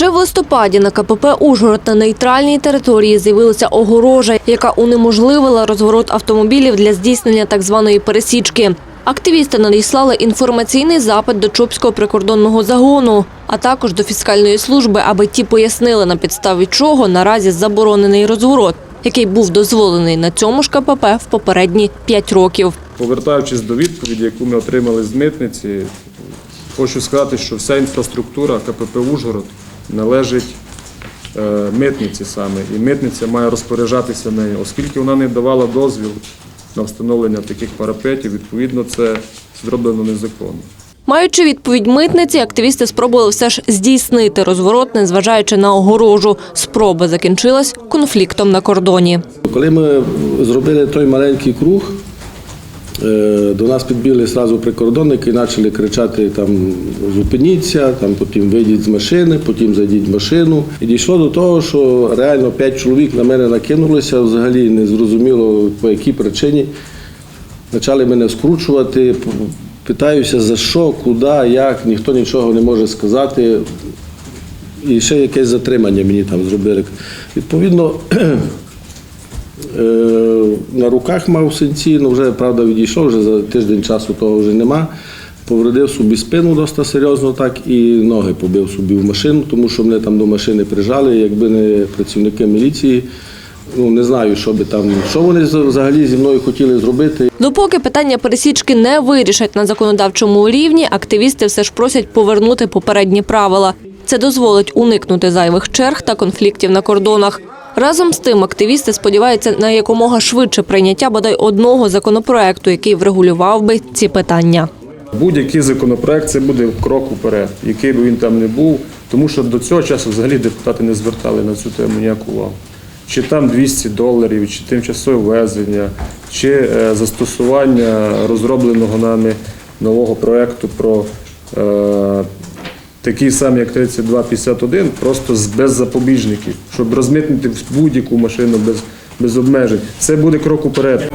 Ще в листопаді на КПП Ужгород на нейтральній території з'явилася огорожа, яка унеможливила розворот автомобілів для здійснення так званої пересічки. Активісти надіслали інформаційний запит до Чопського прикордонного загону, а також до фіскальної служби, аби ті пояснили, на підставі чого наразі заборонений розворот, який був дозволений на цьому ж КПП в попередні п'ять років. Повертаючись до відповіді, яку ми отримали з митниці, хочу сказати, що вся інфраструктура КПП Ужгород належить е, митниці саме, і митниця має розпоряджатися нею, оскільки вона не давала дозвіл на встановлення таких парапетів, відповідно, це зроблено незаконно. Маючи відповідь митниці, активісти спробували все ж здійснити розворот, незважаючи на огорожу. Спроба закінчилась конфліктом на кордоні. Коли ми зробили той маленький круг, до нас підбігли одразу прикордонники і почали кричати там зупиніться, там потім вийдіть з машини, потім зайдіть в машину. І дійшло до того, що реально п'ять чоловік на мене накинулися, взагалі не зрозуміло по якій причині. Почали мене скручувати, питаюся за що, куди, як, ніхто нічого не може сказати. І ще якесь затримання мені там зробили. Відповідно, Е, На руках мав синці, ну вже правда відійшов, вже за тиждень часу того вже нема. Повредив собі спину досить серйозно, так і ноги побив собі в машину, тому що мене там до машини прижали. Якби не працівники міліції, ну не знаю, що би там, що вони взагалі зі мною хотіли зробити. Допоки питання пересічки не вирішать на законодавчому рівні, активісти все ж просять повернути попередні правила. Це дозволить уникнути зайвих черг та конфліктів на кордонах. Разом з тим, активісти сподіваються на якомога швидше прийняття бодай одного законопроекту, який врегулював би ці питання. Будь-який законопроект це буде крок уперед, який би він там не був, тому що до цього часу взагалі депутати не звертали на цю тему ніяку увагу. Чи там 200 доларів, чи тимчасове ввезення, чи е, застосування розробленого нами нового проекту про е, такий самий, як 3251, просто без запобіжників, щоб розмитнити будь-яку машину без, без обмежень. Це буде крок уперед.